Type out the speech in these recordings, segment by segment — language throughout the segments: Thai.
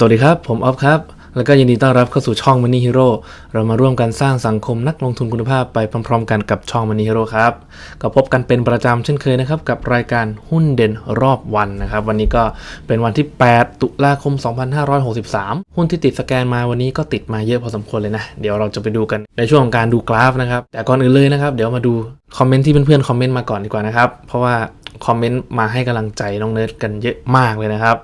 สวัสดีครับ ผมออฟครับ แล้วก็ยินดีต้อนรับเข้าสู่ช่อง Money Hero เรามาร่วมกันสร้างสังคมนักลงทุนคุณภาพไปพร้อมๆ กันกับช่อง Money Hero ครับ ก็พบกันเป็นประจำเช่นเคยนะครับ กับรายการหุ้นเด่นรอบวันนะครับ วันนี้ก็เป็นวันที่ 8 ตุลาคม 2563 หุ้นที่ติดสแกนมาวันนี้ก็ติดมาเยอะพอสมควรเลยนะ เดี๋ยวเราจะไปดูกันในช่วงของการดูกราฟนะครับ แต่ก่อนอื่นเลยนะครับ เดี๋ยวมาดูคอมเมนต์ที่เพื่อนๆคอมเมนต์มาก่อนดีกว่านะครับ เพราะว่าคอมเมนต์มาให้กำลังใจน้องเนิร์ดกันเยอะมากเลยนะครับ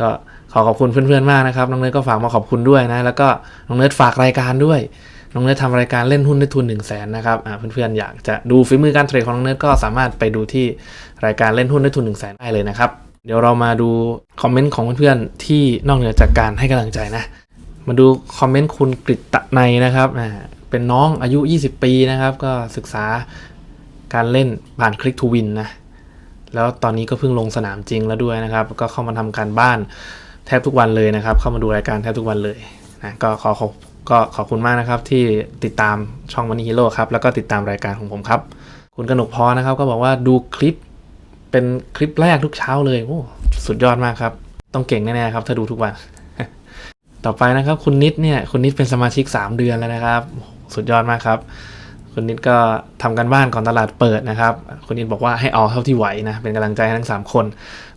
ก็ขอขอบคุณเพื่อนๆมากนะครับ น้องเนิร์ดก็ฝากมาขอบคุณด้วยนะ แล้วก็น้องเนิร์ดฝากรายการด้วย น้องเนิร์ดทำรายการเล่นหุ้นได้ทุน1 0 0 0 0แสนนะครับเพื่อนๆอยากจะดูฝีมือการเทรดของน้องเนิร์ดก็สามารถไปดูที่รายการเล่นหุ้นได้ทุน1 0 0 0 0แสนได้เลยนะครับ เดี๋ยวเรามาดูคอมเมนต์ของเพื่อนๆที่นอกเหนือจากการให้กำลังใจนะ มาดูคอมเมนต์คุณกฤตตะในนะครับเป็นน้องอายุ 20 ปีนะครับ ก็ศึกษาการเล่นผ่านคลิกทูวินนะ แล้วตอนนี้ก็เพิ่งลงสนามจริงแล้วด้วยนะครับ ก็เข้ามาทำการบ้านแทบทุกวันเลยนะครับ เข้ามาดูรายการแทบทุกวันเลยนะก็ขอขอบก็ขอบคุณมากนะครับที่ติดตามช่องมันนี่ฮีโร่ครับแล้วก็ติดตามรายการของผมครับ คุณกนกพรนะครับก็บอกว่าดูคลิปเป็นคลิปแรกทุกเช้าเลยโอ้สุดยอดมากครับ ต้องเก่งแน่ๆครับ ถ้าดูทุกวัน ต่อไปนะครับ คุณนิดเนี่ยคุณนิดเป็นสมาชิก 3 เดือนแล้วนะครับโหสุดยอดมากครับ คุณนิดก็ทำกันบ้านก่อนตลาดเปิดนะครับ คุณนิดบอกว่าให้เอาเท่าที่ไหวนะ เป็นกำลังใจให้ทั้ง 3 คน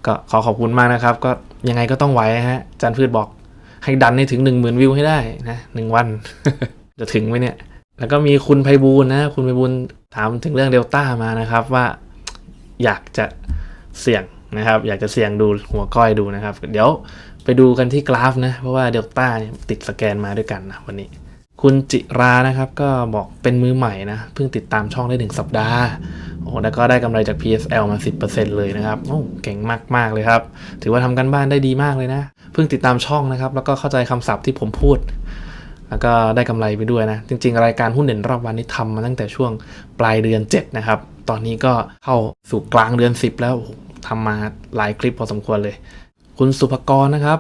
ก็ขอขอบคุณมากนะครับ ก็ยังไงก็ต้องไหวฮะจันพืชบอกให้ดันให้ถึง 1 0,000 วิวให้ได้นะหนึ่งวัน จะถึงไหมเนี่ย แล้วก็มีคุณไพบูลนะ คุณไพบูลถามถึงเรื่องเดลต้ามานะครับว่าอยากจะเสี่ยงนะครับ อยากจะเสี่ยงดูหัวก้อยดูนะครับ เดี๋ยวไปดูกันที่กราฟนะ เพราะว่าเดลต้าติดสแกนมาด้วยกันนะวันนี้ คุณจิรานะครับก็บอกเป็นมือใหม่นะเพิ่งติดตามช่องได้หนึ่งสัปดาห์โอ้แล้วก็ได้กำไรจาก PSL มา 10%เลยนะครับโอ้เก่งมากๆเลยครับ ถือว่าทำกันบ้านได้ดีมากเลยนะ เพิ่งติดตามช่องนะครับ แล้วก็เข้าใจคำศัพท์ที่ผมพูด แล้วก็ได้กำไรไปด้วยนะ จริง ๆ รายการหุ้นเด่นรอบวันนี้ทำมาตั้งแต่ช่วงปลายเดือน 7 นะครับ ตอนนี้ก็เข้าสู่กลางเดือน 10 แล้วทำมาหลายคลิปพอสมควรเลย คุณสุภกรนะครับ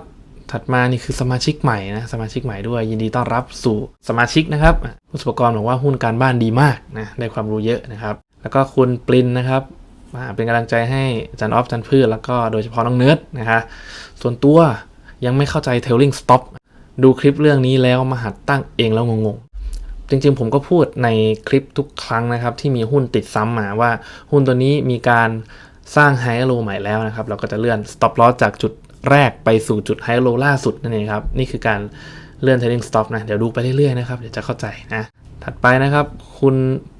ถัดมานี่คือสมาชิกใหม่นะสมาชิกใหม่ด้วยยินดีต้อนรับสู่สมาชิกนะครับคุณสุภกรบอกว่าหุ้นการบ้านดีมากนะได้ความรู้เยอะนะครับ แล้วก็คุณปรินนะครับอ่าเป็นกำลังใจให้จันออฟจันพืชแล้วก็โดยเฉพาะน้องเนิร์ดนะคะส่วนตัวยังไม่เข้าใจ tailing stop ดูคลิปเรื่องนี้แล้วมาหัดตั้งเองแล้วงงๆจริงๆ ผมก็พูดในคลิปทุกครั้งนะครับ ที่มีหุ้นติดซ้ำมาว่าหุ้นตัวนี้มีการสร้างไฮโลใหม่แล้วนะครับ เราก็จะเลื่อน stop loss จากจุด แรกไปสู่จุดไฮโลล่าสุดนั่นเองครับ นี่คือการเลื่อน trading stop นะ เดี๋ยวดูไปเรื่อยๆนะครับ เดี๋ยวจะเข้าใจนะ ถัดไปนะครับ คุณ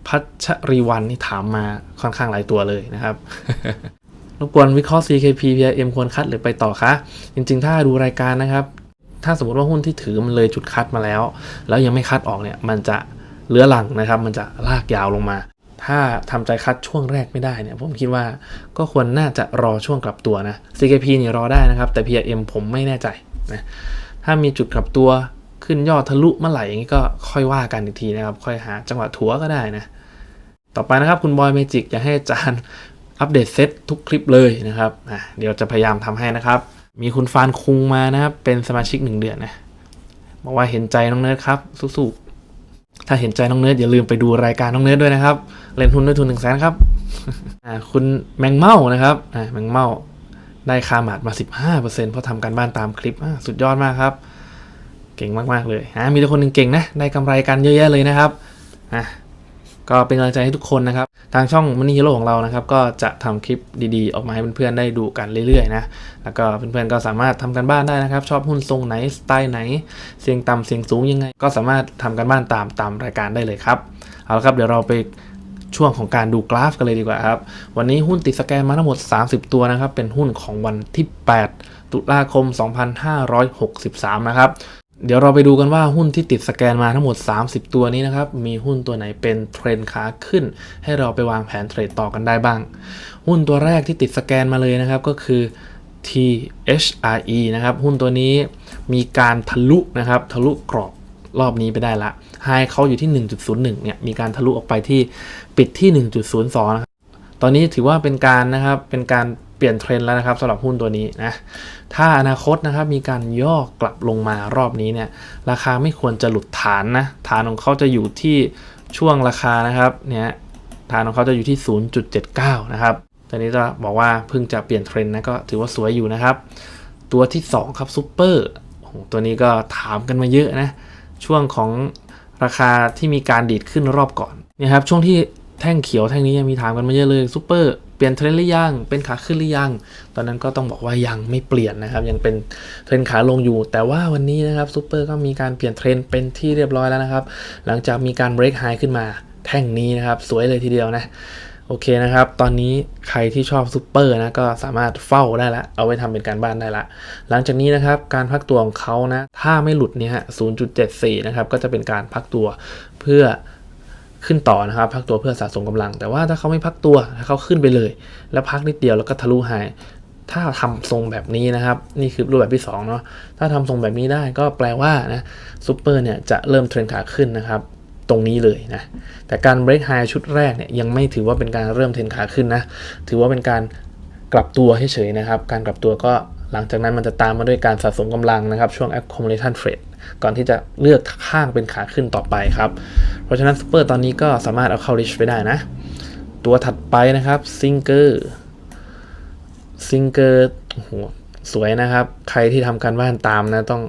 พัชรีวันนี่ถามมาค่อนข้างหลายตัวเลยนะครับรบกวนวิเคราะห์ CKP PM ควรคัดหรือไปต่อคะ จริงๆ ถ้าดูรายการนะครับ ถ้าสมมติว่าหุ้นที่ถือมันเลยจุดคัดมาแล้ว แล้วยังไม่คัดออกเนี่ย มันจะเลื้อหลังนะครับ มันจะลากยาวลงมา ถ้าทำใจคัดช่วงแรกไม่ได้เนี่ยผมคิดว่าก็ควรน่าจะรอช่วงกลับตัวนะ CKP นี่รอได้นะครับ แต่ PRM ผมไม่แน่ใจนะถ้ามีจุดกลับตัวขึ้นยอดทะลุเมื่อไหร่อย่างนี้ก็ค่อยว่ากันอีกทีนะครับ ค่อยหาจังหวะถัวก็ได้นะ ต่อไปนะครับคุณบอยเมจิกอยากให้อาจารย์อัปเดตเซตทุกคลิปเลยนะครับอะเดี๋ยวจะพยายามทำให้นะครับ มีคุณฟานคุงมานะครับเป็นสมาชิกหนึ่งเดือนนะบอกว่าเห็นใจน้องเนิร์ดครับสู้ๆ ถ้าเห็นใจน้องเนิร์ดอย่าลืมไปดูรายการน้องเนิร์ดด้วยนะครับ เล่นทุนด้วยทุนหนึ่งแสนครับอ่าคุณแมงเม่านะครับอ่าแมงเม่าได้คาหมาดมา 15%เพราะทำการบ้านตามคลิปสุดยอดมากครับ เก่งมาก ๆ เลยอ่ามีแต่คนหนึ่งเก่งนะ ได้กำไรกันเยอะแยะเลยนะครับอะ ก็เป็นกำลังใจให้ทุกคนนะครับ ทางช่องมันนี่ฮีโร่ของเรานะครับ ก็จะทำคลิปดีๆ ออกมาให้เพื่อนๆได้ดูกันเรื่อยๆนะ แล้วก็เพื่อนๆก็สามารถทำกันบ้านได้นะครับ ชอบหุ้นทรงไหนสไตล์ไหน เสียงต่ำเสียงสูงยังไง ก็สามารถทำกันบ้านตามตามรายการได้เลยครับ เอาละครับเดี๋ยวเราไปช่วงของการดูกราฟกันเลยดีกว่าครับ วันนี้หุ้นติดสแกนมาทั้งหมด 30 ตัวนะครับ เป็นหุ้นของวันที่ 8 ตุลาคม 2563 นะครับ เดี๋ยวเราไปดูกันว่าหุ้นที่ติดสแกนมาทั้งหมด 30 ตัวนี้นะครับ มีหุ้นตัวไหนเป็นเทรนขาขึ้น ให้เราไปวางแผนเทรดต่อกันได้บ้าง หุ้นตัวแรกที่ติดสแกนมาเลยนะครับก็คือ THRE นะครับ หุ้นตัวนี้มีการทะลุนะครับ ทะลุกรอบรอบนี้ไปได้ละไฮเขาอยู่ที่ 1.01 เนี่ย มีการทะลุออกไปที่ปิดที่ 1.02 นะครับ ตอนนี้ถือว่าเป็นการนะครับ เป็นการ เปลี่ยนเทรนด์แล้วนะครับสำหรับหุ้นตัวนี้นะถ้าอนาคตนะครับมีการย่อกลับลงมารอบนี้เนี่ยราคาไม่ควรจะหลุดฐานนะฐานของเขาจะอยู่ที่ช่วงราคานะครับเนี่ยฐานของเขาจะอยู่ที่ 0.79 นะครับตอนนี้จะบอกว่าเพิ่งจะเปลี่ยนเทรนด์นะก็ถือว่าสวยอยู่นะครับ ตัวที่ 2 ครับซูเปอร์ตัวนี้ก็ถามกันมาเยอะนะช่วงของราคาที่มีการดีดขึ้นรอบก่อนเนี่ยครับช่วงที่แท่งเขียวแท่งนี้ยังมีถามกันมาเยอะเลยซูเปอร์ เปลี่ยนเทรนด์หรือยัง เป็นขาขึ้นหรือยัง ตอนนั้นก็ต้องบอกว่ายังไม่เปลี่ยนนะครับ ยังเป็นเทรนด์ขาลงอยู่ แต่ว่าวันนี้นะครับซูเปอร์ก็มีการเปลี่ยนเทรนด์เป็นที่เรียบร้อยแล้วนะครับ หลังจากมีการเบรกไฮขึ้นมาแท่งนี้นะครับ สวยเลยทีเดียวนะโอเคนะครับ ตอนนี้ใครที่ชอบซูเปอร์นะก็สามารถเฝ้าได้ละ เอาไว้ทำเป็นการบ้านได้ละ หลังจากนี้นะครับ การพักตัวของเขานะ ถ้าไม่หลุดเนี่ยฮะ 0.74 นะครับ ก็จะเป็นการพักตัวเพื่อ ขึ้นต่อนะครับ พักตัวเพื่อสะสมกำลัง แต่ว่าถ้าเขาไม่พักตัวถ้าเขาขึ้นไปเลย แล้วพักนิดเดียวแล้วก็ทะลุไฮถ้าทำทรงแบบนี้นะครับ นี่คือรูปแบบที่2เนาะถ้าทำทรงแบบนี้ได้ก็แปลว่านะซูเปอร์เนี่ยจะเริ่มเทรนขาขึ้นนะครับ ตรงนี้เลยนะ แต่การเบรกไฮชุดแรกเนี่ยยังไม่ถือว่าเป็นการเริ่มเทรนขาขึ้นนะ ถือว่าเป็นการกลับตัวเฉยๆนะครับ การกลับตัวก็หลังจากนั้นมันจะตามมาด้วยการสะสมกำลังนะครับ ช่วง accumulation trade ก่อนที่จะเลือกข้างเป็นขาขึ้นต่อไปครับ เพราะฉะนั้นซูเปอร์ตอนนี้ก็สามารถเอาเข้า reach ไปได้นะ ตัวถัดไปนะครับซิงเกอร์ซิงเกอร์โอ้โหสวยนะครับ ใครที่ทำการบ้านตามนะต้อง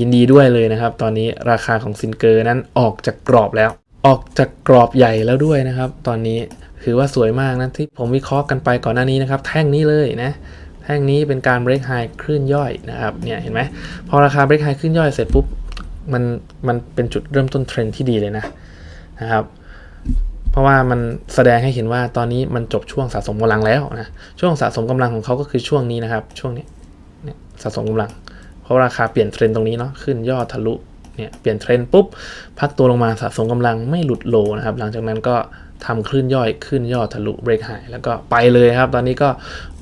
ยินดีด้วยเลยนะครับ ตอนนี้ราคาของซินเกอร์นั้นออกจากกรอบแล้ว ออกจากกรอบใหญ่แล้วด้วยนะครับ ตอนนี้คือว่าสวยมากนะที่ผมวิเคราะห์กันไปก่อนหน้านี้นะครับ แท่งนี้เลยนะ แท่งนี้เป็นการ break high คลื่นย่อยนะครับเนี่ยเห็นไหมพอราคา break high คลื่นย่อยเสร็จปุ๊บมันมันเป็นจุดเริ่มต้นเทรนที่ดีเลยนะนะครับเพราะว่ามันแสดงให้เห็นว่าตอนนี้มันจบช่วงสะสมกำลังแล้วนะช่วงสะสมกำลังของเขาก็คือช่วงนี้นะครับ ช่วงนี้เนี่ยสะสมกำลัง เพราะราคาเปลี่ยนเทรนตรงนี้เนาะขึ้นย่อทะลุเนี่ยเปลี่ยนเทรนปุ๊บพักตัวลงมาสะสมกำลังไม่หลุดโลนะครับ หลังจากนั้นก็ ทำคลื่นย่อยขึ้นย่อทะลุเบรกไฮแล้วก็ไปเลยครับ ตอนนี้ก็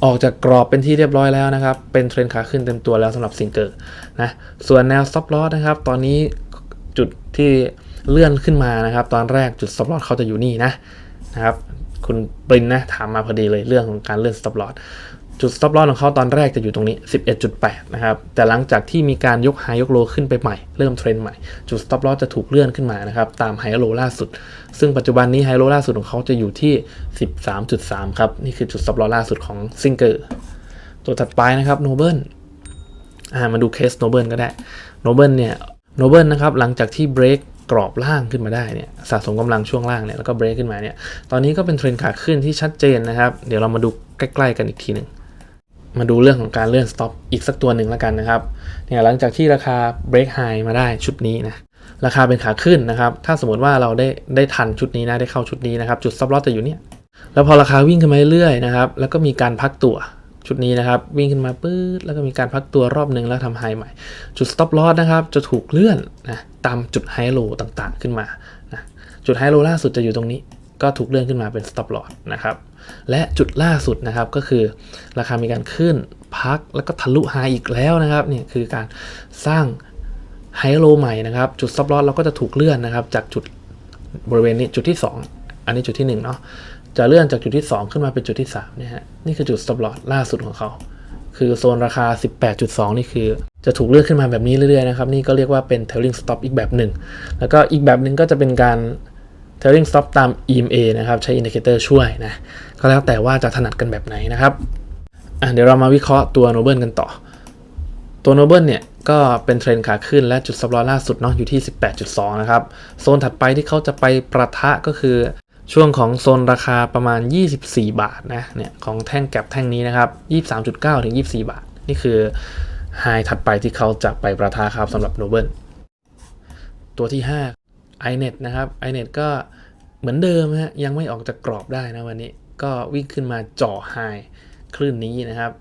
ออกจากกรอบเป็นที่เรียบร้อยแล้วนะครับ เป็นเทรนขาขึ้นเต็มตัวแล้วสำหรับซิงเกอร์นะส่วนแนวซับลอสนะครับ ตอนนี้จุดที่เลื่อนขึ้นมานะครับ ตอนแรกจุดซับลอสเขาจะอยู่นี่นะนะครับคุณปรินนะถามมาพอดีเลยเรื่องของการเลื่อนซับลอด จุด stop loss ของเขาตอนแรกจะอยู่ตรงนี้ 11.8 นะครับ แต่หลังจากที่มีการยก high ยก low ขึ้นไปใหม่ เริ่มเทรนด์ใหม่ จุด stop loss จะถูกเลื่อนขึ้นมานะครับ ตาม high low ล่าสุด ซึ่งปัจจุบันนี้ high low ล่าสุดของเขาจะอยู่ที่ 13.3 ครับ นี่คือจุด stop loss ล่าสุดของ Singer ตัวถัดไปนะครับ Noble อ่ามาดูเคส Noble ก็ได้ Noble เนี่ย Noble นะครับ หลังจากที่ break กรอบล่างขึ้นมาได้เนี่ยสะสมกำลังช่วงล่างเนี่ยแล้วก็เบรกขึ้นมาเนี่ยตอนนี้ก็เป็นเทรนขาขึ้นที่ชัดเจนนะครับ เดี๋ยวเรามาดูใกล้ ๆ กันอีกทีหนึ่ง มาดูเรื่องของการเลื่อนสต็อปอีกสักตัวหนึ่งแล้วกันนะครับเนี่ยหลังจากที่ราคา break high มาได้ชุดนี้นะราคาเป็นขาขึ้นนะครับ ถ้าสมมติว่าเราได้ได้ทันชุดนี้นะได้เข้าชุดนี้นะครับ จุด stop loss จะอยู่เนี่ยแล้วพอราคาวิ่งขึ้นมาเรื่อยๆนะครับแล้วก็มีการพักตัวชุดนี้นะครับ วิ่งขึ้นมาปื๊ดแล้วก็มีการพักตัวรอบหนึ่งแล้วทำไฮใหม่ จุด stop loss นะครับ จะถูกเลื่อนนะตามจุดไฮโลต่างๆขึ้นมานะจุดไฮโลล่าสุดจะอยู่ตรงนี้ ก็ถูกเลื่อนขึ้นมาเป็น stop loss นะครับ และจุดล่าสุดนะครับก็คือราคามีการขึ้นพักแล้วก็ทะลุไฮอีกแล้วนะครับนี่คือการสร้างไฮโลใหม่นะครับ จุด stop loss เราก็จะถูกเลื่อนนะครับ จากจุดบริเวณนี้จุดที่ 2 อันนี้จุดที่ 1 เนาะจะเลื่อนจากจุดที่ 2 ขึ้นมาเป็นจุดที่3เนี่ยฮะนี่คือจุด stop loss ล่าสุดของเขาคือโซนราคา 18.2 นี่คือจะถูกเลื่อนขึ้นมาแบบนี้เรื่อยๆนะครับ นี่ก็เรียกว่าเป็น trailing stop อีกแบบหนึ่ง แล้วก็อีกแบบหนึ่งก็จะเป็นการ trailing stop ตาม EMA นะครับ ใช้ indicator ช่วยนะ ก็แล้วแต่ว่าจะถนัดกันแบบไหนนะครับอะเดี๋ยวเรามาวิเคราะห์ตัว Noble กันต่อ ตัว Noble เนี่ยก็เป็นเทรนขาขึ้นและจุดซับลอล่าสุดเนาะอยู่ที่ 18.2 นะครับ โซนถัดไปที่เขาจะไปประทะก็คือช่วงของโซนราคาประมาณ 24 บาทนะเนี่ยของแท่งแก็บแท่งนี้นะครับ 23.9 ถึง 24 บาท นี่คือไฮถัดไปที่เขาจะไปประทะครับสำหรับ Noble ตัวที่ 5 iNet นะครับ iNet ก็เหมือนเดิมฮะยังไม่ออกจากกรอบได้นะวันนี้ ก็วิ่งขึ้นมาจ่อไฮคลื่นนี้นะครับ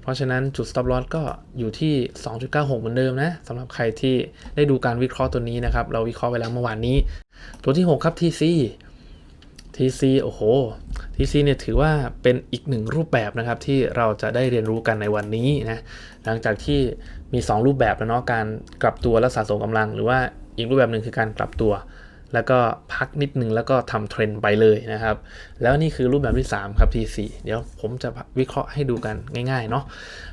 เพราะฉะนั้นจุด stop loss ก็อยู่ที่ 2.96 เหมือนเดิมนะสำหรับใครที่ได้ดูการวิเคราะห์ตัวนี้นะครับ เราวิเคราะห์ไปแล้วเมื่อวานนี้ ตัวที่ 6 ครับ TC TC โอ้โห TC เนี่ยถือว่าเป็นอีกหนึ่งรูปแบบนะครับที่เราจะได้เรียนรู้กันในวันนี้นะหลังจากที่มี 2 รูปแบบแล้วเนาะการกลับตัวและสะสมกำลังหรือว่า อีกรูปแบบหนึ่งคือการกลับตัว แล้วก็พักนิดนึงแล้วก็ทำเทรนไปเลยนะครับ แล้วนี่คือรูปแบบที่ 3 ครับ TC เดี๋ยวผมจะวิเคราะห์ให้ดูกันง่ายๆเนาะ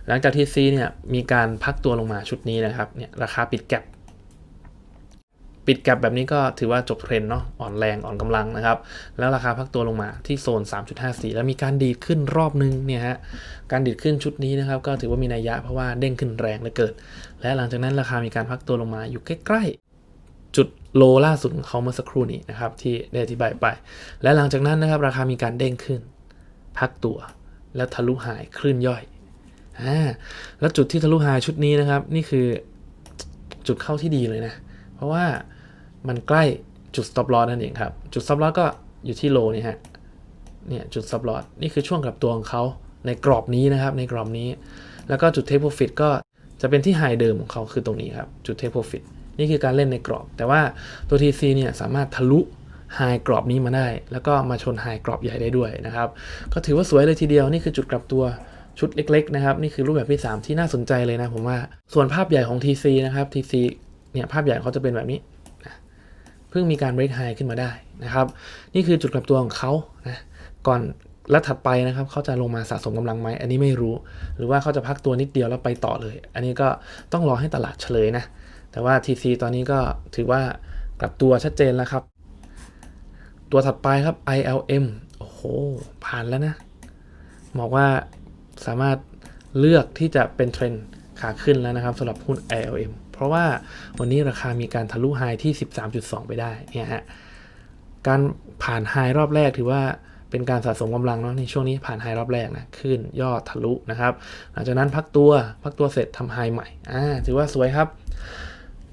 หลังจาก TC เนี่ยมีการพักตัวลงมาชุดนี้นะครับเนี่ยราคาปิดแก็บปิดแกลบแบบนี้ก็ถือว่าจบเทรนเนาะอ่อนแรงอ่อนกำลังนะครับ แล้วราคาพักตัวลงมาที่โซน 3.54 แล้วมีการดีดขึ้นรอบนึงเนี่ยฮะการดีดขึ้นชุดนี้นะครับ ก็ถือว่ามีนัยยะเพราะว่าเด้งขึ้นแรงเหลือเกินและหลังจากนั้นราคามีการพักตัวลงมาอยู่ใกล้ จุดโลล่าสุดของเขาเมื่อสักครู่นี้นะครับ ที่ได้อธิบายไป และหลังจากนั้นนะครับ ราคามีการเด้งขึ้น พักตัว แล้วทะลุหายคลื่นย่อยอ่าแล้วจุดที่ทะลุหายชุดนี้นะครับ นี่คือจุดเข้าที่ดีเลยนะ เพราะว่ามันใกล้จุด stop loss นั่นเองครับ จุด stop loss ก็อยู่ที่โลนี่ฮะเนี่ยจุด stop loss นี่คือช่วงกลับตัวของเขาในกรอบนี้นะครับ ในกรอบนี้ แล้วก็จุด take profit ก็จะเป็นที่ไฮเดิมของเขาคือตรงนี้ครับ จุด take profit นี่คือการเล่นในกรอบ แต่ว่าตัว TC เนี่ยสามารถทะลุไฮกรอบนี้มาได้ แล้วก็มาชนไฮกรอบใหญ่ได้ด้วยนะครับ ก็ถือว่าสวยเลยทีเดียวนี่คือจุดกลับตัวชุดเล็กๆนะครับนี่คือรูปแบบที่ 3 ที่น่าสนใจเลยนะผมว่าส่วนภาพใหญ่ของ TC นะครับ TC เนี่ยภาพใหญ่เขาจะเป็นแบบนี้เพิ่งมีการ break high ขึ้นมาได้นะครับ นี่คือจุดกลับตัวของเขานะก่อนและถัดไปนะครับเขาจะลงมาสะสมกำลังไหมอันนี้ไม่รู้ หรือว่าเขาจะพักตัวนิดเดียวแล้วไปต่อเลย อันนี้ก็ต้องรอให้ตลาดเฉลยนะ แต่ว่า TC ตอนนี้ก็ถือว่ากลับตัวชัดเจนแล้วครับ ตัวถัดไปครับ ILM โอ้โห ผ่านแล้วนะ บอกว่าสามารถเลือกที่จะเป็นเทรนด์ขาขึ้นแล้วนะครับสำหรับหุ้น ILM เพราะว่าวันนี้ราคามีการทะลุไฮที่ 13.2 ไปได้เนี่ยฮะการผ่านไฮรอบแรกถือว่าเป็นการสะสมกำลังเนาะในช่วงนี้ผ่านไฮรอบแรกนะขึ้นยอดทะลุนะครับ หลังจากนั้นพักตัวพักตัวเสร็จทำไฮใหม่อ่าถือว่าสวยครับ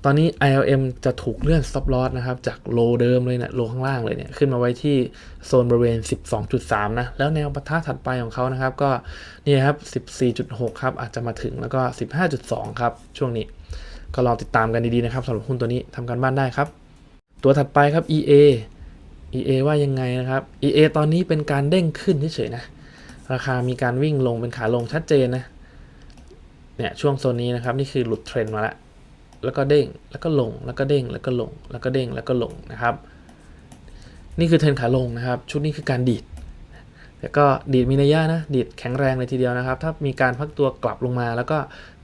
ตอนนี้ ILM จะถูกเลื่อน stop loss นะครับ จากโลเดิมเลยเนะี่ยโลข้างล่างเลยเนี่ยขึ้นมาไว้ที่โซนบริเวณ 12.3 นะ แล้วแนวปะทะถัดไปของเขานะครับ ก็นี่ครับ 14.6 ครับ อาจจะมาถึงแล้วก็ 15.2 ครับ ช่วงนี้ ก็ลองติดตามกันดี ๆ นะครับสำหรับหุ้นตัวนี้ทำการบ้านได้ครับ ตัวถัดไปครับ EA EA ว่ายังไงนะครับ EA ตอนนี้เป็นการเด้งขึ้นเฉยๆนะ ราคามีการวิ่งลงเป็นขาลงชัดเจนนะเนี่ยช่วงโซนนี้นะครับนี่คือหลุดเทรนด์มาแล้ว แล้วก็เด้ง แล้วก็ลง แล้วก็เด้ง แล้วก็ลง แล้วก็เด้ง แล้วก็ลงนะครับ นี่คือเทรนขาลงนะครับ ชุดนี้คือการดีดแต่ก็ดีดมีนัยยะนะ ดีดแข็งแรงเลยทีเดียวนะครับ ถ้ามีการพักตัวกลับลงมา แล้วก็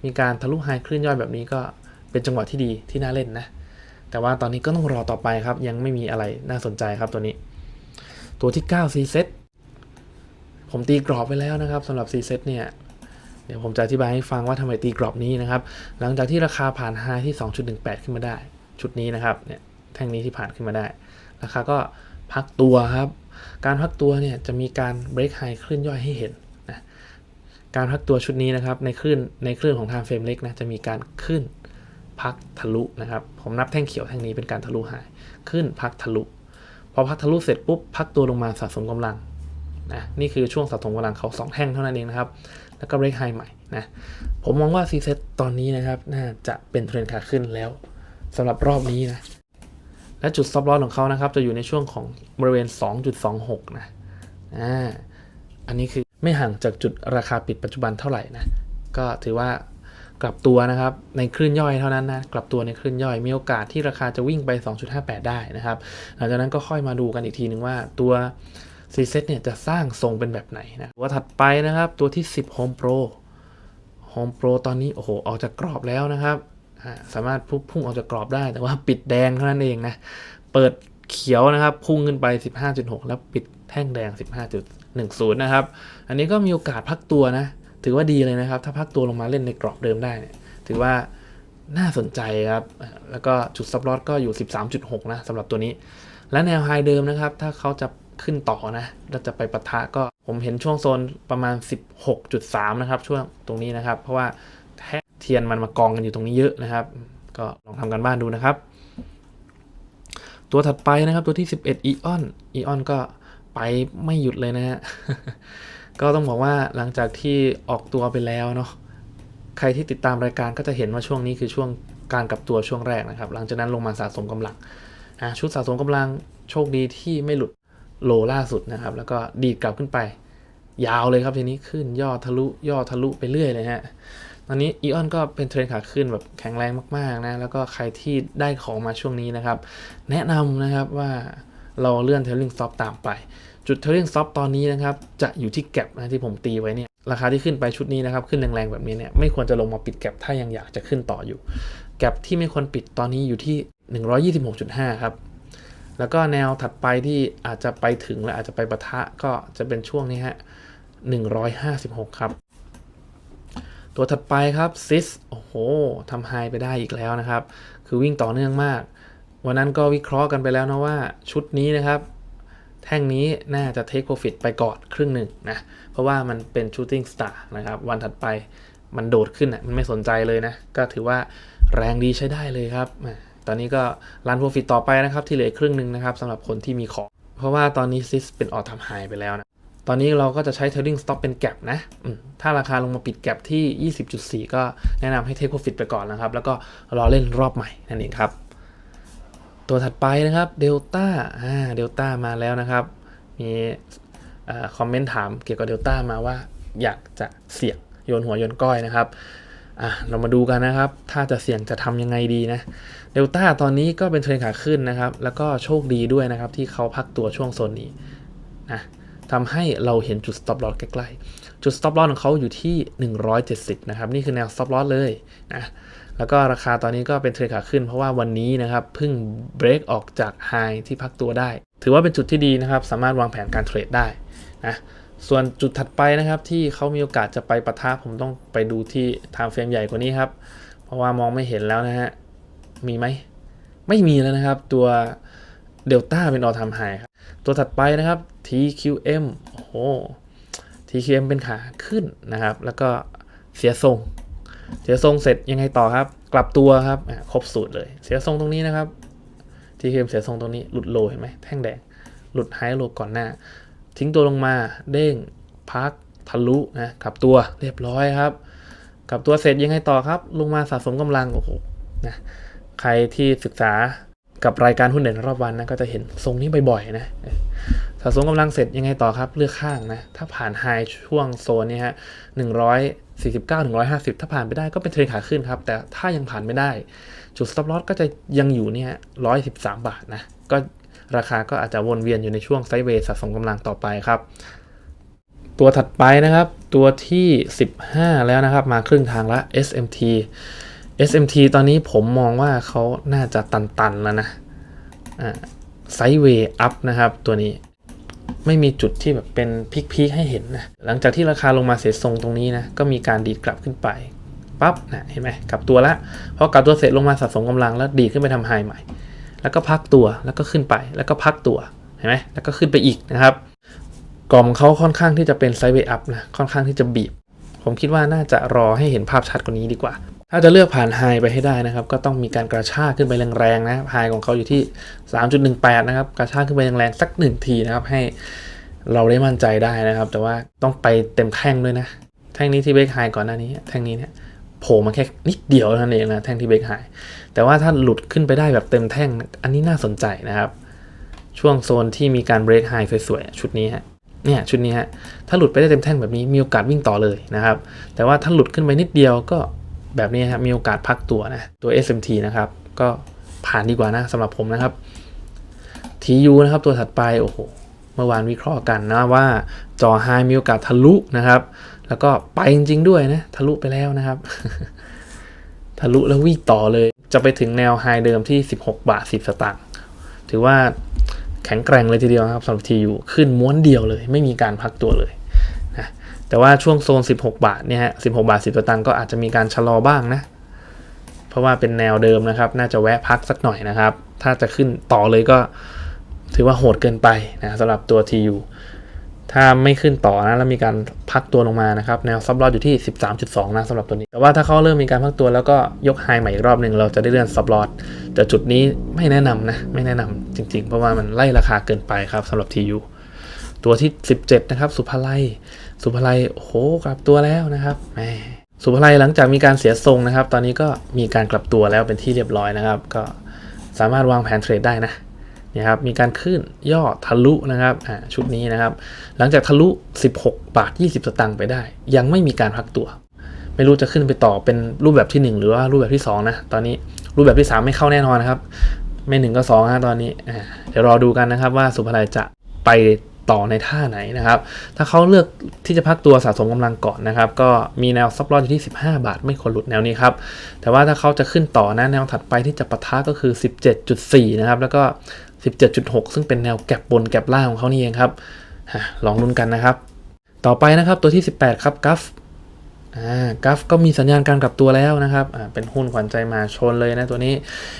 มีการทะลุไฮคลื่นย่อยแบบนี้ก็เป็นจังหวะที่ดีที่น่าเล่นนะ แต่ว่าตอนนี้ก็ต้องรอต่อไปครับ ยังไม่มีอะไรน่าสนใจครับตัวนี้ ตัวที่9 C set ผมตีกรอบไปแล้วนะครับสำหรับ C set เนี่ย เดี๋ยวผมจะอธิบายให้ฟังว่าทำไมตีกรอบนี้นะครับ หลังจากที่ราคาผ่านไฮที่ 2.18 ขึ้นมาได้ ชุดนี้นะครับเนี่ยแท่งนี้ที่ผ่านขึ้นมาได้ ราคาก็พักตัวครับ การพักตัวเนี่ยจะมีการ break high คลื่นย่อยให้เห็นนะการพักตัวชุดนี้นะครับในคลื่นในคลื่นของ time frame เล็กนะจะมีการขึ้นพักทะลุนะครับ ผมนับแท่งเขียวแท่งนี้เป็นการทะลุ high ขึ้นพักทะลุ พอพักทะลุเสร็จปุ๊บพักตัวลงมาสะสมกำลังนะนี่คือช่วงสะสมกำลังเขา 2 แท่งเท่านั้นเองนะครับ แล้วก็ break high ใหม่นะผมมองว่า C set ตตอนนี้นะครับ น่าจะเป็นเทรนขาขึ้นแล้วสำหรับรอบนี้นะ และจุด stop loss ของเขานะครับ จะอยู่ในช่วงของบริเวณ 2.26 นะอ่าอันนี้คือไม่ห่างจากจุดราคาปิดปัจจุบันเท่าไหร่นะ ก็ถือว่ากลับตัวนะครับ ในคลื่นย่อยเท่านั้นนะ กลับตัวในคลื่นย่อยมีโอกาสที่ราคาจะวิ่งไป 2.58 ได้นะครับ หลังจากนั้นก็ค่อยมาดูกันอีกทีหนึ่งว่าตัว ซีเซ็ตเนี่ยจะสร้างทรงเป็นแบบไหนนะตัวถัดไปนะครับ ตัวที่ 10 Home Pro Home Pro ตอนนี้โอ้โหออกจากกรอบแล้วนะครับสามารถพุ่งออกจากกรอบได้แต่ว่าปิดแดงเท่านั้นเองนะ เปิดเขียวนะครับ พุ่งขึ้นไป 15.6 แล้วปิดแท่งแดง 15.10 นะครับ อันนี้ก็มีโอกาสพักตัวนะ ถือว่าดีเลยนะครับ ถ้าพักตัวลงมาเล่นในกรอบเดิมได้เนี่ยถือว่าน่าสนใจครับ แล้วก็จุดซับลอตก็อยู่ 13.6 นะสำหรับตัวนี้ และแนวไฮเดิมนะครับ ถ้าเขาจะ ขึ้นต่อนะเราจะไปปะทะก็ผมเห็นช่วงโซนประมาณ 16.3 นะครับ ช่วงตรงนี้นะครับ เพราะว่าแท่งเทียนมันมากองกันอยู่ตรงนี้เยอะนะครับ ก็ลองทำกันบ้านดูนะครับ ตัวถัดไปนะครับตัวที่ 11 Eon Eon ก็ไปไม่หยุดเลยนะฮะก็ต้องบอกว่าหลังจากที่ออกตัวไปแล้วเนาะใครที่ติดตามรายการก็จะเห็นว่าช่วงนี้คือช่วงการกลับตัวช่วงแรกนะครับ หลังจากนั้นลงมาสะสมกำลังชุดสะสมกำลังโชคดีที่ไม่หลุด โลล่าสุดนะครับ แล้วก็ดีดกลับขึ้นไป ยาวเลยครับทีนี้ขึ้นย่อทะลุย่อทะลุไปเรื่อยเลยฮะตอนนี้อีออนก็เป็นเทรนขาขึ้นแบบแข็งแรงมากๆนะแล้วก็ใครที่ได้ของมาช่วงนี้นะครับ แนะนำนะครับว่าเราเลื่อนเทลลิงซอฟตามไป จุดเทลลิงซอฟตอนนี้นะครับ จะอยู่ที่แก็บนะที่ผมตีไว้เนี่ยราคาที่ขึ้นไปชุดนี้นะครับ ขึ้นแรงๆแบบนี้เนี่ยไม่ควรจะลงมาปิดแก็บถ้ายังอยากจะขึ้นต่ออยู่ แก็บที่ไม่ควรปิดตอนนี้อยู่ที่ 126.5 ครับ แล้วก็แนวถัดไปที่อาจจะไปถึงและอาจจะไปปะทะก็จะเป็นช่วงนี้ฮะ156 ครับ ตัวถัดไปครับซิสโอ้โหทำไฮไปได้อีกแล้วนะครับ คือวิ่งต่อเนื่องมาก วันนั้นก็วิเคราะห์กันไปแล้วนะว่าชุดนี้นะครับ แท่งนี้น่าจะ take profit ไปก่อนครึ่งหนึ่งนะ เพราะว่ามันเป็น shooting star นะครับ วันถัดไปมันโดดขึ้นอะมันไม่สนใจเลยนะ ก็ถือว่าแรงดีใช้ได้เลยครับ ตอนนี้ก็รัน profit ต่อไปนะครับที่เหลือครึ่งหนึ่งนะครับสำหรับคนที่มีของเพราะว่าตอนนี้ซิสเป็นออทำไฮไปแล้วนะตอนนี้เราก็จะใช้ trading stop เป็น gap นะ ถ้าราคาลงมาปิด gap ที่ 20.4 ก็แนะนำให้ take profit ไปก่อนนะครับ แล้วก็รอเล่นรอบใหม่นั่นเองครับ ตัวถัดไปนะครับเดลต้าอ่าเดลต้ามาแล้วนะครับ มีคอมเมนต์ถามเกี่ยวกับเดลต้ามาว่าอยากจะเสี่ยงโยนหัวโยนก้อยนะครับ อะเรามาดูกันนะครับ ถ้าจะเสี่ยงจะทำยังไงดีนะเดลต้าตอนนี้ก็เป็นเทรนขาขึ้นนะครับ แล้วก็โชคดีด้วยนะครับ ที่เขาพักตัวช่วงโซนนี้นะทำให้เราเห็นจุด stop loss ใกล้ๆ จุด stop loss ของเขาอยู่ที่ 170 นะครับ นี่คือแนว stop loss เลยนะแล้วก็ราคาตอนนี้ก็เป็นเทรนขาขึ้นเพราะว่าวันนี้นะครับเพิ่งเบรกออกจากไฮที่พักตัวได้ ถือว่าเป็นจุดที่ดีนะครับ สามารถวางแผนการเทรดได้นะ ส่วนจุดถัดไปนะครับที่เขามีโอกาสจะไปปะทะผมต้องไปดูที่ไทม์เฟรมใหญ่กว่านี้ครับ เพราะว่ามองไม่เห็นแล้วนะฮะ มีไหม ไม่มีแล้วนะครับ ตัวเดลต้าเป็นออทามไฮครับ ตัวถัดไปนะครับ TQM โอ้โห TQM เป็นขาขึ้นนะครับ แล้วก็เสียทรง เสียทรงเสร็จยังไงต่อครับ กลับตัวครับครบสูตรเลย เสียทรงตรงนี้นะครับ TQM เสียทรงตรงนี้หลุดโลเห็นไหมแท่งแดงหลุดไฮโลก่อนหน้า ทิ้งตัวลงมาเด้งพักทะลุนะกลับตัวเรียบร้อยครับกลับตัวเสร็จยังไงต่อครับ ลงมาสะสมกำลังโอ้โหนะใครที่ศึกษากับรายการหุ้นเด่นรอบวันนะก็จะเห็นทรงนี้บ่อยๆนะสะสมกำลังเสร็จยังไงต่อครับ เลือกข้างนะถ้าผ่านไฮช่วงโซนนี้ฮะหนึ่งร้อยสี่สิบเก้าถึงร้อยห้าสิบถ้าผ่านไปได้ก็เป็นเทรนขาขึ้นครับ แต่ถ้ายังผ่านไม่ได้ จุด stop loss ก็จะยังอยู่เนี่ยร้อยสิบสามบาทนะก็ ราคาก็อาจจะวนเวียนอยู่ในช่วงไซด์เวย์สะสมกำลังต่อไปครับ ตัวถัดไปนะครับ ตัวที่ 15 แล้วนะครับ มาครึ่งทางละ SMT SMT ตอนนี้ผมมองว่าเขาน่าจะตันๆแล้วนะไซด์เวย์อัพนะครับ ตัวนี้ไม่มีจุดที่แบบเป็นพีคๆให้เห็นนะ หลังจากที่ราคาลงมาเสียทรงตรงนี้นะ ก็มีการดีดกลับขึ้นไปปั๊บนะเห็นไหมกลับตัวละพอกลับตัวเสร็จลงมาสะสมกำลังแล้วดีขึ้นไปทำไฮใหม่ แล้วก็พักตัวแล้วก็ขึ้นไป แล้วก็พักตัวเห็นไหมแล้วก็ขึ้นไปอีกนะครับกล่อมเขาค่อนข้างที่จะเป็นไซด์เวย์อัพนะค่อนข้างที่จะบีบ ผมคิดว่าน่าจะรอให้เห็นภาพชัดกว่านี้ดีกว่า ถ้าจะเลือกผ่านไฮไปให้ได้นะครับ ก็ต้องมีการกระชากขึ้นไปแรงๆนะไฮของเขาอยู่ที่ 3.18 นะครับกระชากขึ้นไปแรงๆสักหนึ่งทีนะครับให้เราได้มั่นใจได้นะครับ แต่ว่าต้องไปเต็มแท่งด้วยนะ แท่งนี้ที่เบรกไฮก่อนหน้านี้ แท่งนี้เนี่ย โผล่มาแค่นิดเดียวเท่านั้นเองนะแท่งที่เบรกไฮแต่ว่าถ้าหลุดขึ้นไปได้แบบเต็มแท่ง อันนี้น่าสนใจนะครับ ช่วงโซนที่มีการเบรกไฮสวยๆ ชุดนี้ฮะเนี่ยชุดนี้ฮะถ้าหลุดไปได้เต็มแท่งแบบนี้มีโอกาสวิ่งต่อเลยนะครับ แต่ว่าถ้าหลุดขึ้นไปนิดเดียวก็แบบนี้ครับมีโอกาสพักตัวนะตัว SMT นะครับก็ผ่านดีกว่านะสำหรับผมนะครับ TU นะครับตัวถัดไปโอ้โหเมื่อวานวิเคราะห์กันนะว่าจอไฮมีโอกาสทะลุนะครับ แล้วก็ไปจริง ๆ ด้วยนะ ทะลุไปแล้วนะครับ ทะลุแล้ววิ่งต่อเลย จะไปถึงแนวไฮเดิมที่ 16 บาท 10 สตางค์ถือว่าแข็งแกร่งเลยทีเดียวครับสำหรับ TU ขึ้นม้วนเดียวเลย ไม่มีการพักตัวเลยนะแต่ว่าช่วงโซน 16 บาทเนี่ยฮะ16บาท 10 สตางค์ก็อาจจะมีการชะลอบ้างนะ เพราะว่าเป็นแนวเดิมนะครับ น่าจะแวะพักสักหน่อยนะครับ ถ้าจะขึ้นต่อเลยก็ถือว่าโหดเกินไปนะสำหรับตัว TU ถ้าไม่ขึ้นต่อนะแล้วมีการพักตัวลงมานะครับแนวซับลอดอยู่ที่ 13.2 นะสำหรับตัวนี้ แต่ว่าถ้าเขาเริ่มมีการพักตัวแล้วก็ยกไฮใหม่อีกรอบหนึ่งเราจะได้เลื่อนซับลอดแต่จุดนี้ไม่แนะนำนะ ไม่แนะนำจริงๆ เพราะว่ามันไล่ราคาเกินไปครับสำหรับ TU ตัวที่ 17 นะครับ สุภาลัยสุภาลัยโอ้โหกลับตัวแล้วนะครับแหมสุภาลัยหลังจากมีการเสียทรงนะครับ ตอนนี้ก็มีการกลับตัวแล้วเป็นที่เรียบร้อยนะครับ ก็สามารถวางแผนเทรดได้นะ นี่ยครับมีการขึ้นย่อทะลุนะครับชุดนี้นะครับ หลังจากทะลุ 16 บาท 20 สตางค์ไปได้ ยังไม่มีการพักตัว ไม่รู้จะขึ้นไปต่อเป็นรูปแบบที่ 1 หรือว่ารูปแบบที่ 2 นะ ตอนนี้รูปแบบที่ 3 ไม่เข้าแน่นอนนะครับ ไม่1ก็2ฮะตอนนี้ เดี๋ยวรอดูกันนะครับว่าสุภาลัยจะไปต่อในท่าไหนนะครับ ถ้าเขาเลือกที่จะพักตัวสะสมกำลังก่อนนะครับ ก็มีแนวซับลอสอยู่ที่ 15 บาท ไม่ควรหลุดแนวนี้ครับ แต่ว่าถ้าเขาจะขึ้นต่อนะแนวถัดไปที่จะปะทะก็คือ 17.4 นะครับ แล้วก็17.6 ซึ่งเป็นแนวแก็บบนแก็บล่างของเขานี่เองครับลองลุ้นกันนะครับ ต่อไปนะครับตัวที่ 18 ครับกัฟอ่ากัฟก็มีสัญญาณการกลับตัวแล้วนะครับเป็นหุ้นขวัญใจมาชนเลยนะตัวนี้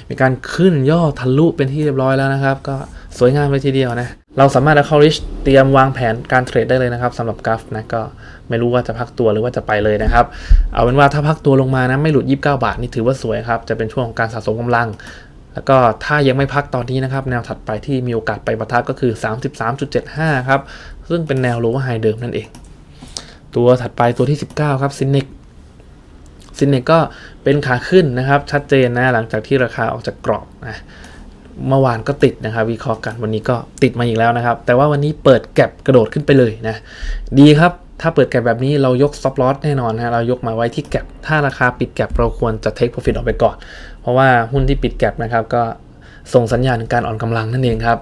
มีการขึ้นย่อทะลุเป็นที่เรียบร้อยแล้วนะครับ ก็สวยงามเลยทีเดียวนะเราสามารถเอาเข้าริชเตรียมวางแผนการเทรดได้เลยนะครับสำหรับกัฟนะก็ไม่รู้ว่าจะพักตัวหรือว่าจะไปเลยนะครับ เอาเป็นว่าถ้าพักตัวลงมานะไม่หลุด 29 บาทนี่ถือว่าสวยครับ จะเป็นช่วงของการสะสมกำลัง แล้วก็ถ้ายังไม่พักตอนนี้นะครับ แนวถัดไปที่มีโอกาสไปประทะก็คือ 33.75 ครับ ซึ่งเป็นแนวโลว์ไฮเดิมนั่นเอง ตัวถัดไปตัวที่ 19 ครับซินเนกซินเนกก็เป็นขาขึ้นนะครับ ชัดเจนนะหลังจากที่ราคาออกจากกรอบนะเมื่อวานก็ติดนะครับวิเคราะห์กันวันนี้ก็ติดมาอีกแล้วนะครับ แต่ว่าวันนี้เปิดแก็บกระโดดขึ้นไปเลยนะ ดีครับ ถ้าเปิดแก็บแบบนี้เรายกซับลอสแน่นอนนะเรายกมาไว้ที่แก็บถ้าราคาปิดแก็บเราควรจะเทคโปรฟิตออกไปก่อน เพราะว่าหุ้นที่ปิดแก็บนะครับก็ส่งสัญญาณการอ่อนกำลังนั่นเองครับ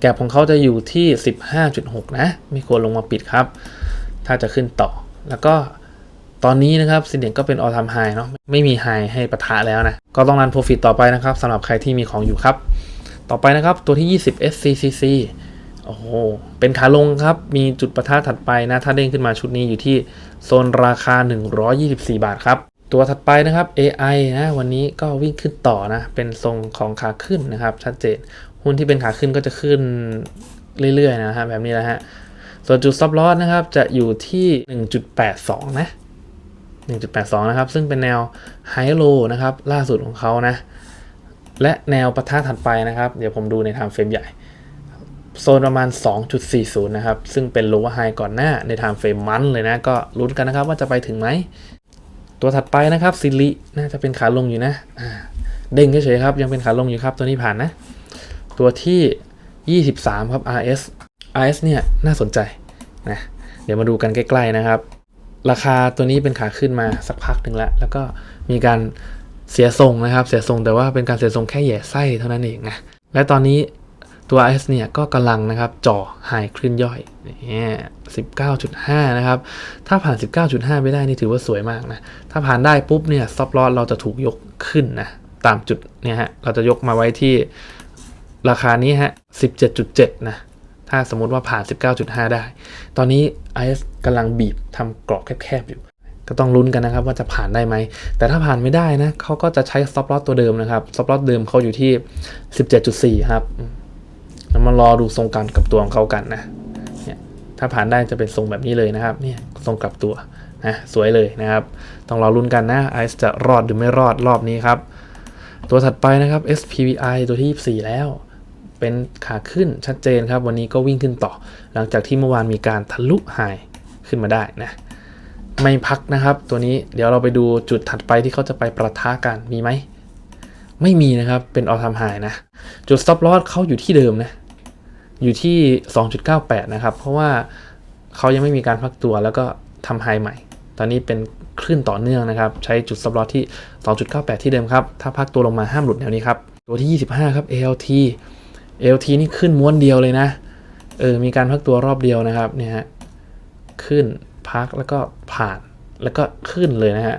แก็บของเขาจะอยู่ที่ 15.6 นะ ไม่ควรลงมาปิดครับ ถ้าจะขึ้นต่อ แล้วก็ตอนนี้นะครับสินเด็ก็เป็นออท m มไฮเนาะไม่มีไฮให้ปะทะแล้วนะ ก็ต้องรันโปรฟิตต่อไปนะครับสำหรับใครที่มีของอยู่ครับ ต่อไปนะครับตัวที่ 20 SCCC โอ้โห เป็นขาลงครับ มีจุดประทะถัดไปนะ ถ้าเด้งขึ้นมาชุดนี้อยู่ที่โซนราคา 124 บาทครับ ตัวถัดไปนะครับ AI นะ วันนี้ก็วิ่งขึ้นต่อนะ เป็นทรงของขาขึ้นนะครับ ชัดเจน หุ้นที่เป็นขาขึ้นก็จะขึ้นเรื่อยๆนะฮะ แบบนี้แหละฮะ ส่วนจุด stop loss นะครับ จะอยู่ที่ 1.82 นะ 1.82 นะครับ ซึ่งเป็นแนว high low นะครับ ล่าสุดของเขานะ และแนวประทะถัดไปนะครับ เดี๋ยวผมดูใน time frame ใหญ่ โซนประมาณ 2.40 นะครับ ซึ่งเป็น lower high ก่อนหน้าใน time frame มันเลยนะ ก็ลุ้นกันนะครับว่าจะไปถึงไหม ตัวถัดไปนะครับซิลิน่าจะเป็นขาลงอยู่นะเด้งเฉยๆครับ ยังเป็นขาลงอยู่ครับ ตัวนี้ผ่านนะ ตัวที่ 23 ครับ RS RS เนี่ยน่าสนใจนะเดี๋ยวมาดูกันใกล้ๆนะครับ ราคาตัวนี้เป็นขาขึ้นมาสักพักหนึ่งแล้ว แล้วก็มีการเสียทรงนะครับ เสียทรงแต่ว่าเป็นการเสียทรงแค่แย่ไส้เท่านั้นเองนะและตอนนี้ ตัว RS เนี่ยก็กำลังนะครับจ่อไฮคลื่นย่อยนี่ย19.5นะครับ ถ้าผ่าน 19.5 ไปได้นี่ถือว่าสวยมากนะ ถ้าผ่านได้ปุ๊บเนี่ยซับลอสเราจะถูกยกขึ้นนะ ตามจุดเนี่ยฮะ เราจะยกมาไว้ที่ราคานี้ฮะ 17.7 นะ ถ้าสมมติว่าผ่าน 19.5 ได้ ตอนนี้ IS กำลังบีบทำกรอบแคบๆอยู่ ก็ต้องลุ้นกันนะครับว่าจะผ่านได้ไหม แต่ถ้าผ่านไม่ได้นะเขาก็จะใช้ stop loss ตัวเดิมนะครับ stop loss เดิมเขาอยู่ที่ 17.4 ครับ แล้วมารอดูทรงการกลับตัวของเขากันนะเนี่ยถ้าผ่านได้จะเป็นทรงแบบนี้เลยนะครับเนี่ยทรงกลับตัวนะสวยเลยนะครับ ต้องรอลุ้นกันนะ IS จะรอดหรือไม่รอดรอบนี้ครับ ตัวถัดไปนะครับ SPVI ตัวที่ 24 แล้ว เป็นขาขึ้นชัดเจนครับ วันนี้ก็วิ่งขึ้นต่อ หลังจากที่เมื่อวานมีการทะลุไฮขึ้นมาได้นะไม่พักนะครับ ตัวนี้เดี๋ยวเราไปดูจุดถัดไปที่เขาจะไปประทะกันมีไหมไม่มีนะครับเป็นออท m มไฮนะ จุด stop loss เขาอยู่ที่เดิมนะ อยู่ที่ 2.98 นะครับ เพราะว่าเขายังไม่มีการพักตัวแล้วก็ทำไฮใหม่ ตอนนี้เป็นคลื่นต่อเนื่องนะครับ ใช้จุด stop loss ที่ 2.98 ที่เดิมครับ ถ้าพักตัวลงมาห้ามหลุดแนวนี้ครับ ตัวที่ 25 ครับ ALT ALT นี่ขึ้นม้วนเดียวเลยนะ เออ มีการพักตัวรอบเดียวนะครับ เนี่ยฮะ ขึ้น พัก แล้วก็ผ่าน แล้วก็ขึ้นเลยนะฮะ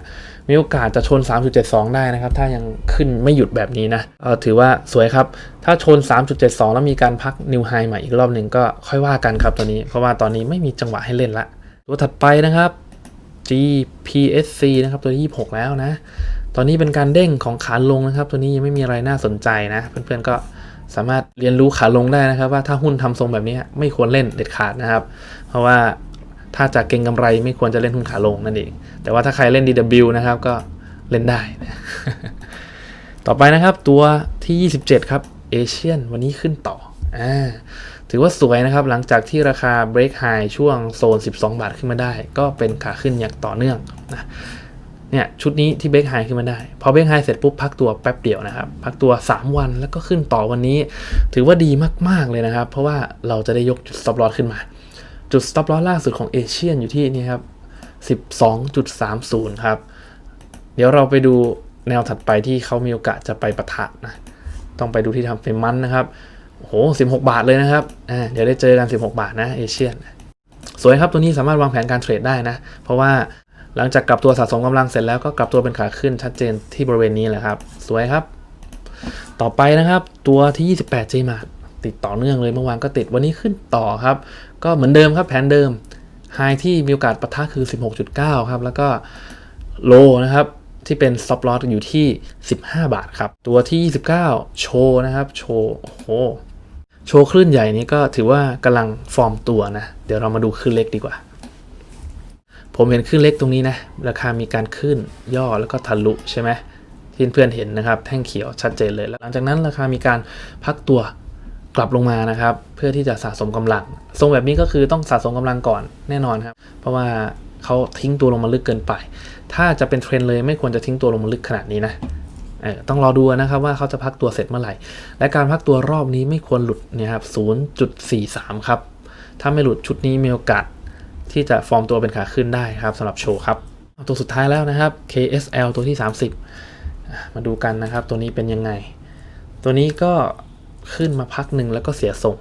มีโอกาสจะชน 3.72 ได้นะครับ ถ้ายังขึ้นไม่หยุดแบบนี้นะเออถือว่าสวยครับ ถ้าชน 3.72 แล้วมีการพักนิวไฮใหม่อีกรอบหนึ่งก็ค่อยว่ากันครับตัวนี้ เพราะว่าตอนนี้ไม่มีจังหวะให้เล่นละ ตัวถัดไปนะครับ GPSC นะครับตัวที่26 แล้วนะ ตอนนี้เป็นการเด้งของขาลงนะครับ ตัวนี้ยังไม่มีอะไรน่าสนใจนะ เพื่อนๆก็สามารถเรียนรู้ขาลงได้นะครับ ว่าถ้าหุ้นทำทรงแบบนี้ไม่ควรเล่นเด็ดขาดนะครับ เพราะว่า ถ้าจะเก็งกำไรไม่ควรจะเล่นหุ้นขาลงนั่นเอง แต่ว่าถ้าใครเล่น DW นะครับก็เล่นได้นะต่อไปนะครับตัวที่ 27 ครับเอเชียนวันนี้ขึ้นต่ออ่าถือว่าสวยนะครับ หลังจากที่ราคา break high ช่วงโซน 12 บาทขึ้นมาได้ ก็เป็นขาขึ้นอย่างต่อเนื่องนะเนี่ยชุดนี้ที่ break high ขึ้นมาได้ พอ break high เสร็จปุ๊บพักตัวแป๊บเดียวนะครับ พักตัว 3 วันแล้วก็ขึ้นต่อวันนี้ ถือว่าดีมาก ๆ เลยนะครับ เพราะว่าเราจะได้ยกจุด stop loss ขึ้นมา จุด stop loss ล่าสุดของเอเชียนอยู่ที่นี่ครับ12.30 ครับ เดี๋ยวเราไปดูแนวถัดไปที่เขามีโอกาสจะไปปะทะนะ ต้องไปดูที่ทำเฟรมมันนะครับ โอ้โห 16 บาทเลยนะครับ อ่า เดี๋ยวได้เจอกัน 16 บาทนะ เอเชียน สวยครับ ตัวนี้สามารถวางแผนการเทรดได้นะ เพราะว่าหลังจากกลับตัวสะสมกำลังเสร็จแล้วก็กลับตัวเป็นขาขึ้นชัดเจนที่บริเวณนี้แหละครับ สวยครับ ต่อไปนะครับ ตัวที่ 28 j m a r ติดต่อเนื่องเลยเมื่อวานก็ติดวันนี้ขึ้นต่อครับ ก็เหมือนเดิมครับแผนเดิมไฮที่มีโอกาสปะทะคือ 16.9 ครับ แล้วก็โลนะครับที่เป็น stop loss อยู่ที่ 15 บาทครับ ตัวที่ 29 โชว์นะครับ โชว์โอ้โหโชว์คลื่นใหญ่นี้ก็ถือว่ากำลังฟอร์มตัวนะ เดี๋ยวเรามาดูคลื่นเล็กดีกว่า ผมเห็นคลื่นเล็กตรงนี้นะ ราคามีการขึ้นย่อแล้วก็ทะลุใช่ไหมที่เพื่อนๆเห็นนะครับ แท่งเขียวชัดเจนเลยแล้วหลังจากนั้นราคามีการพักตัว กลับลงมานะครับ เพื่อที่จะสะสมกำลัง ทรงแบบนี้ก็คือต้องสะสมกำลังก่อนแน่นอนครับ เพราะว่าเขาทิ้งตัวลงมาลึกเกินไป ถ้าจะเป็นเทรนเลยไม่ควรจะทิ้งตัวลงมาลึกขนาดนี้นะต้องรอดูนะครับว่าเขาจะพักตัวเสร็จเมื่อไหร่ และการพักตัวรอบนี้ไม่ควรหลุดเนี่ยครับ 0.43 ครับ ถ้าไม่หลุดชุดนี้มีโอกาสที่จะฟอร์มตัวเป็นขาขึ้นได้ครับสำหรับโชว์ครับ ตัวสุดท้ายแล้วนะครับ KSL ตัวที่ 30 มาดูกันนะครับ ตัวนี้เป็นยังไง ตัวนี้ก็ ขึ้นมาพักหนึ่งแล้วก็เสียทรง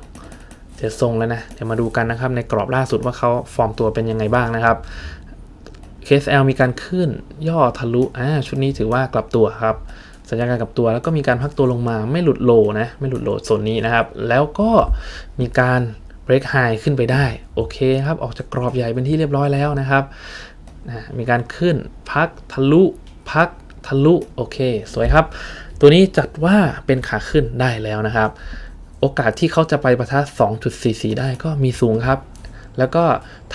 เสียทรงแล้วนะ เดี๋ยวมาดูกันนะครับ ในกรอบล่าสุดว่าเขาฟอร์มตัวเป็นยังไงบ้างนะครับ KSL มีการขึ้นย่อทะลุอ่าชุดนี้ถือว่ากลับตัวครับ สัญญาการกลับตัวแล้วก็มีการพักตัวลงมาไม่หลุดโลนะ ไม่หลุดโลโซนนี้นะครับ แล้วก็มีการ break high ขึ้นไปได้ โอเคครับ ออกจากกรอบใหญ่เป็นที่เรียบร้อยแล้วนะครับ มีการขึ้นพักทะลุ พักทะลุ โอเค สวยครับ ตัวนี้จัดว่าเป็นขาขึ้นได้แล้วนะครับ โอกาสที่เขาจะไปประทะ2.44 ได้ก็มีสูงครับ แล้วก็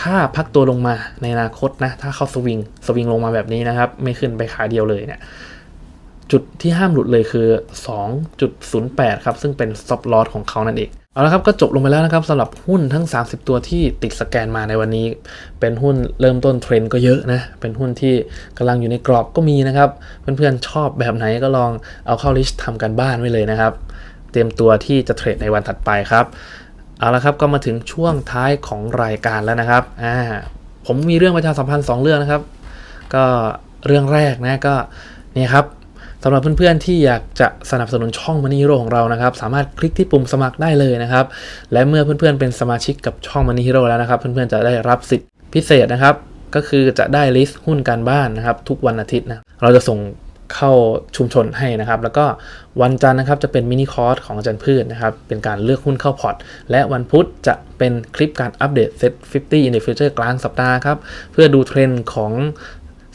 ถ้าพักตัวลงมาในอนาคตนะ ถ้าเขาสวิงสวิงลงมาแบบนี้นะครับ ไม่ขึ้นไปขาเดียวเลยเนี่ย จุดที่ห้ามหลุดเลยคือ 2.08 ครับ ซึ่งเป็น stop loss ของเขานั่นเอง เอาละครับก็จบลงไปแล้วนะครับสำหรับหุ้นทั้ง 30 ตัวที่ติดสแกนมาในวันนี้ เป็นหุ้นเริ่มต้นเทรนก็เยอะนะ เป็นหุ้นที่กำลังอยู่ในกรอบก็มีนะครับ เพื่อนๆชอบแบบไหนก็ลองเอาเข้าลิสต์ทำกันบ้านไว้เลยนะครับ เตรียมตัวที่จะเทรดในวันถัดไปครับเอาละครับก็มาถึงช่วงท้ายของรายการแล้วนะครับอ่าผมมีเรื่องประชาสัมพันธ์สองเรื่องนะครับ ก็เรื่องแรกนะก็เนี่ยครับ สำหรับเพื่อนๆที่อยากจะสนับสนุนช่อง Money Hero ของเรานะครับ สามารถคลิกที่ปุ่มสมัครได้เลยนะครับ และเมื่อเพื่อนๆเป็นสมาชิกกับช่อง Money Hero แล้วนะครับ เพื่อนๆจะได้รับสิทธิพิเศษนะครับ ก็คือจะได้ลิสต์หุ้นการบ้านนะครับ ทุกวันอาทิตย์นะเราจะส่งเข้าชุมชนให้นะครับ แล้วก็วันจันทร์นะครับจะเป็นมินิคอร์สของอาจารย์พืชนะครับ เป็นการเลือกหุ้นเข้าพอร์ต และวันพุธจะเป็นคลิปการอัปเดตเซ็ต50 in the future กลางสัปดาห์ครับ เพื่อดูเทรนด์ของ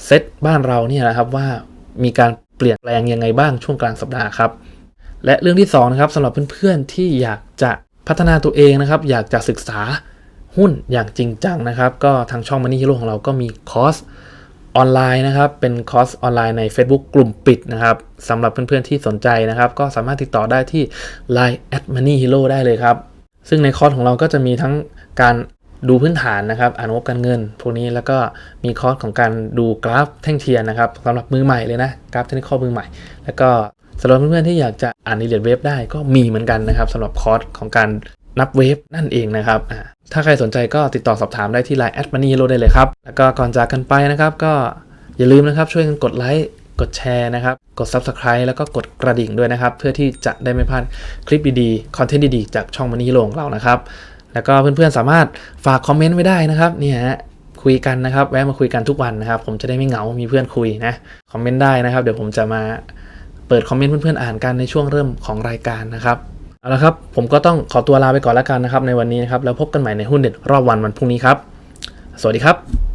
เซ็ตบ้านเราเนี่ยนะครับว่ามีการ เปลี่ยนแปลงยังไงบ้างช่วงกลางสัปดาห์ครับ และเรื่องที่2นะครับสำหรับเพื่อนๆที่อยากจะพัฒนาตัวเองนะครับ อยากจะศึกษาหุ้นอย่างจริงจังนะครับ ก็ทางช่อง Money Hero ของเราก็มีคอร์สออนไลน์นะครับ เป็นคอร์สออนไลน์ใน Facebook กลุ่มปิดนะครับสำหรับเพื่อนๆที่สนใจนะครับ ก็สามารถติดต่อได้ที่ Line at Money Hero ได้เลยครับ ซึ่งในคอร์สของเราก็จะมีทั้งการ ดูพื้นฐานนะครับ อ่านงบการเงิน พวกนี้แล้วก็มีคอร์สของการดูกราฟแท่งเทียนนะครับสำหรับมือใหม่เลยนะกราฟเทคนิคมือใหม่ แล้วก็สำหรับเพื่อนๆที่อยากจะอ่านรีเลียเวฟได้ก็มีเหมือนกันนะครับสำหรับคอร์สของการนับเวฟนั่นเองนะครับ ถ้าใครสนใจก็ติดต่อสอบถามได้ที่ Line at Money Hero ได้เลยครับ แล้วก็ก่อนจากกันไปนะครับก็อย่าลืมนะครับช่วยกันกดไลค์กดแชร์นะครับ กด Subscribe แล้วก็กดกระดิ่งด้วยนะครับ เพื่อที่จะได้ไม่พลาดคลิปดีๆ คอนเทนต์ดีๆ จากช่อง Money Hero ของเรานะครับ แล้วก็เพื่อนๆสามารถฝากคอมเมนต์ไว้ได้นะครับเนี่ยฮะคุยกันนะครับ แวะมาคุยกันทุกวันนะครับ ผมจะได้ไม่เหงา มีเพื่อนคุยนะคอมเมนต์ได้นะครับ เดี๋ยวผมจะมาเปิดคอมเมนต์เพื่อนๆอ่านกันในช่วงเริ่มของรายการนะครับเอาละครับ ผมก็ต้องขอตัวลาไปก่อนแล้วกันนะครับในวันนี้นะครับแล้วพบกันใหม่ในหุ้นเด็ดรอบวันวันพรุ่งนี้ครับ สวัสดีครับ